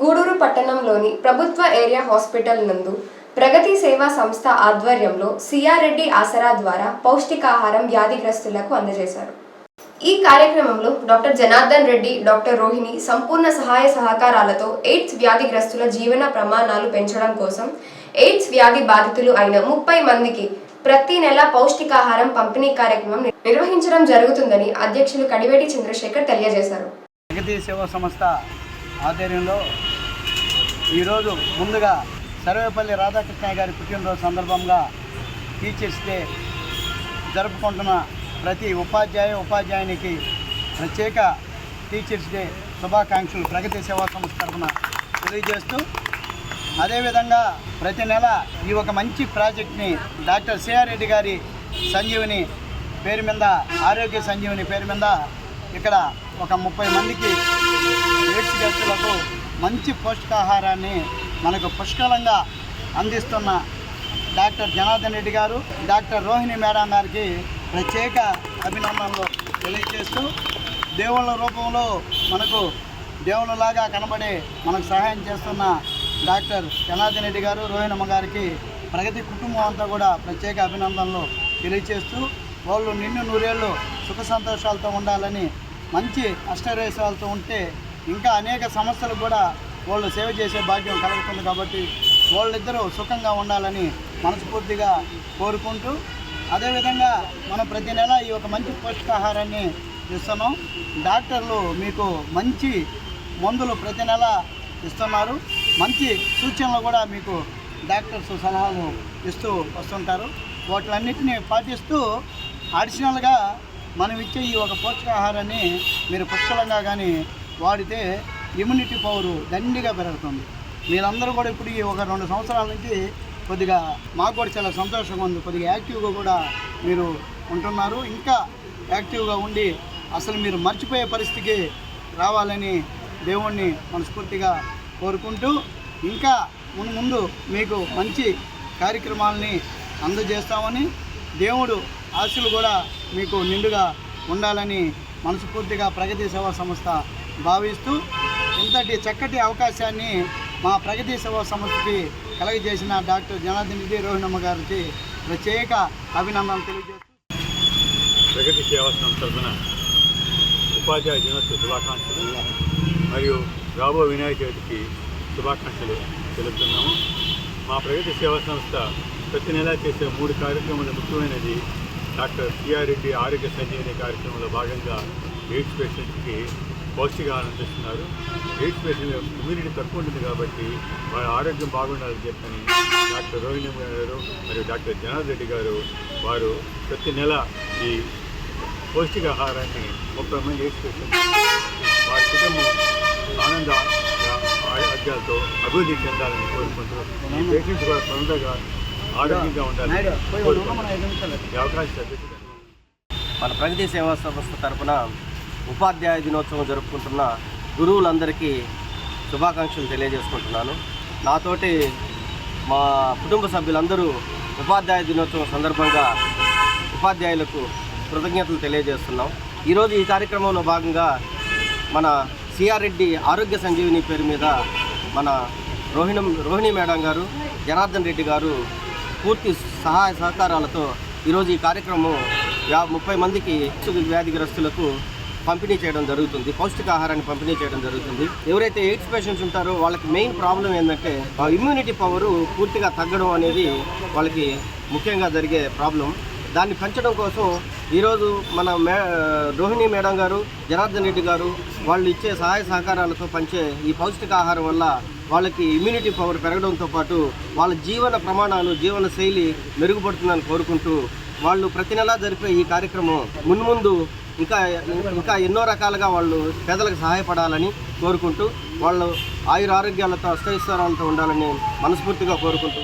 గూడూరు పట్టణంలోని ప్రభుత్వ area hospital నందు ప్రగతి సేవా సంస్థ ఆధ్వర్యంలో సిఆర్రెడ్డి ఆసరా ద్వారా పౌష్టికాహారం వ్యాధిగ్రస్తులకు అందజేశారు. ఈ కార్యక్రమంలో డాక్టర్ జనార్దన్ రెడ్డి డాక్టర్ రోహిణి సంపూర్ణ సహాయ సహకారాలతో ఎయిడ్స్ వ్యాధిగ్రస్తుల జీవన ప్రమాణాలు పెంచడం కోసం ఎయిడ్స్ వ్యాధి బాధితులు అయిన ముప్పై మందికి ప్రతి నెల పౌష్టికాహారం పంపిణీ కార్యక్రమం నిర్వహించడం జరుగుతుందని అధ్యక్షులు కడివేటి చంద్రశేఖర్ తెలియజేశారు. ప్రగతి సేవా సంస్థ ఆధ్వర్యంలో ఈరోజు ముందుగా సర్వేపల్లి రాధాకృష్ణ గారి పుట్టినరోజు సందర్భంగా టీచర్స్ డే జరుపుకుంటున్న ప్రతి ఉపాధ్యాయ ఉపాధ్యాయునికి ప్రత్యేక టీచర్స్ డే శుభాకాంక్షలు. ప్రగతి సేవా సంస్థ తరఫున తెలియజేస్తూ అదేవిధంగా ప్రతి నెల ఈ ఒక మంచి ప్రాజెక్ట్ని డాక్టర్ సిఆర్ రెడ్డి గారి సంజీవిని పేరు మీద ఆరోగ్య సంజీవిని పేరు మీద ఇక్కడ ఒక ముప్పై మందికి ఎయిడ్స్ గెస్టులకు మంచి పోషకాహారాన్ని మనకు పుష్కలంగా అందిస్తున్న డాక్టర్ జనార్దన్ రెడ్డి గారు డాక్టర్ రోహిణి మేడం గారికి ప్రత్యేక అభినందనలు తెలియజేస్తూ దేవుళ్ళ రూపంలో మనకు దేవుళ్ళలాగా కనబడే మనకు సహాయం చేస్తున్న డాక్టర్ జనార్దన్ రెడ్డి గారు రోహిణమ్మ గారికి ప్రగతి కుటుంబం అంతా కూడా ప్రత్యేక అభినందనలు తెలియజేస్తూ వాళ్ళు నిన్ను నూరేళ్ళు సుఖ సంతోషాలతో ఉండాలని మంచి అష్టరేషాలతో ఉంటే ఇంకా అనేక సమస్యలు కూడా వాళ్ళు సేవ చేసే భాగ్యం కలుగుతుంది కాబట్టి వాళ్ళిద్దరూ సుఖంగా ఉండాలని మనస్ఫూర్తిగా కోరుకుంటూ అదేవిధంగా మనం ప్రతి నెల ఈ ఒక మంచి పౌష్టికాహారాన్ని ఇస్తున్నాం. డాక్టర్లు మీకు మంచి మందులు ప్రతి నెల ఇస్తున్నారు. మంచి సూచనలు కూడా మీకు డాక్టర్స్ సలహాలు ఇస్తూ వస్తుంటారు. వాటిలన్నింటినీ పాటిస్తూ అడిషనల్గా మనం ఇచ్చే ఈ ఒక పోషకాహారాన్ని మీరు పుష్కలంగా కానీ వాడితే ఇమ్యూనిటీ పవర్ దండిగా పెరుగుతుంది. మీరందరూ కూడా ఇప్పుడు ఈ ఒక రెండు సంవత్సరాల నుంచి కొద్దిగా మాకు కూడా చాలా సంతోషంగా ఉంది. కొద్దిగా యాక్టివ్గా కూడా మీరు ఉంటున్నారు. ఇంకా యాక్టివ్గా ఉండి అసలు మీరు మర్చిపోయే పరిస్థితికి రావాలని దేవుణ్ణి మనస్ఫూర్తిగా కోరుకుంటూ ఇంకా ముందు ముందు మీకు మంచి కార్యక్రమాలని అందజేస్తామని దేవుడు ఆశలు కూడా మీకు నిండుగా ఉండాలని మనస్ఫూర్తిగా ప్రగతి సేవా సంస్థ భావిస్తూ ఇంతటి చక్కటి అవకాశాన్ని మా ప్రగతి సేవా సంస్థకి కలగజేసిన డాక్టర్ జనార్దన్ రెడ్డి రోహిణమ్మ గారికి ప్రత్యేక అభినందనలు తెలియజేస్తూ ప్రగతి సేవా సంస్థ తరఫున ఉపాధ్యాయ దినోత్సవ శుభాకాంక్షలు మరియు రాబో వినాయక చవితికి శుభాకాంక్షలు తెలుపుతున్నాము. మా ప్రగతి సేవా సంస్థ ప్రతి నెలా చేసే మూడు కార్యక్రమాలు ముఖ్యమైనది. డాక్టర్ సిఆర్ రెడ్డి ఆరోగ్య సంజీవని కార్యక్రమంలో భాగంగా ఎయిడ్స్ పేషెంట్కి పౌష్టికాహారం అందిస్తున్నారు ఎయిడ్స్ పేషెంట్ ఇమ్యూనిటీ తక్కువ ఉంటుంది కాబట్టి వాళ్ళ ఆరోగ్యం బాగుండాలని చెప్పని డాక్టర్ రోహిణి గారు మరియు డాక్టర్ జనార్దన్ రెడ్డి గారు వారు ప్రతి నెల ఈ పౌష్టికాహారాన్ని ముప్పై మంది ఎయిడ్స్ పేషెంట్ వారి కుటుంబం ఆనంద ఆరోగ్యాలతో అభివృద్ధి చెందాలని కోరుకుంటూ ఈ పేషెంట్స్ కూడా తొందరగా ఆరోగ్యంగా. ఈ అవకాశం మన ప్రగతి సేవా సంస్థ తరపున ఉపాధ్యాయ దినోత్సవం జరుపుకుంటున్న గురువులందరికీ శుభాకాంక్షలు తెలియజేసుకుంటున్నాను. నాతోటి మా కుటుంబ సభ్యులందరూ ఉపాధ్యాయ దినోత్సవం సందర్భంగా ఉపాధ్యాయులకు కృతజ్ఞతలు తెలియజేస్తున్నాం. ఈరోజు ఈ కార్యక్రమంలో భాగంగా మన సిఆర్ రెడ్డి ఆరోగ్య సంజీవిని పేరు మీద మన రోహిణం రోహిణి మేడం గారు జనార్దన్ రెడ్డి గారు పూర్తి సహాయ సహకారాలతో ఈరోజు ఈ కార్యక్రమం ముప్పై మందికి వ్యాధిగ్రస్తులకు పంపిణీ చేయడం జరుగుతుంది పౌష్టికాహారాన్ని పంపిణీ చేయడం జరుగుతుంది. ఎవరైతే ఎయిడ్స్ పేషెంట్స్ ఉంటారో వాళ్ళకి మెయిన్ ప్రాబ్లం ఏంటంటే ఇమ్యూనిటీ పవర్ పూర్తిగా తగ్గడం అనేది వాళ్ళకి ముఖ్యంగా జరిగే ప్రాబ్లం. దాన్ని పెంచడం కోసం ఈరోజు మన మే రోహిణి మేడం గారు జనార్దన్ రెడ్డి గారు వాళ్ళు ఇచ్చే సహాయ సహకారాలతో పంచే ఈ పౌష్టికాహారం వల్ల వాళ్ళకి ఇమ్యూనిటీ పవర్ పెరగడంతో పాటు వాళ్ళ జీవన ప్రమాణాలు జీవన శైలి మెరుగుపడుతుందని కోరుకుంటూ వాళ్ళు ప్రతి నెలా జరిపే ఈ కార్యక్రమం మున్ముందు ఇంకా ఇంకా ఎన్నో రకాలుగా వాళ్ళు పేదలకు సహాయపడాలని కోరుకుంటూ వాళ్ళు ఆయుర ఆరోగ్యాలతో అష్టైశ్వరాలతో ఉండాలని మనస్ఫూర్తిగా కోరుకుంటూ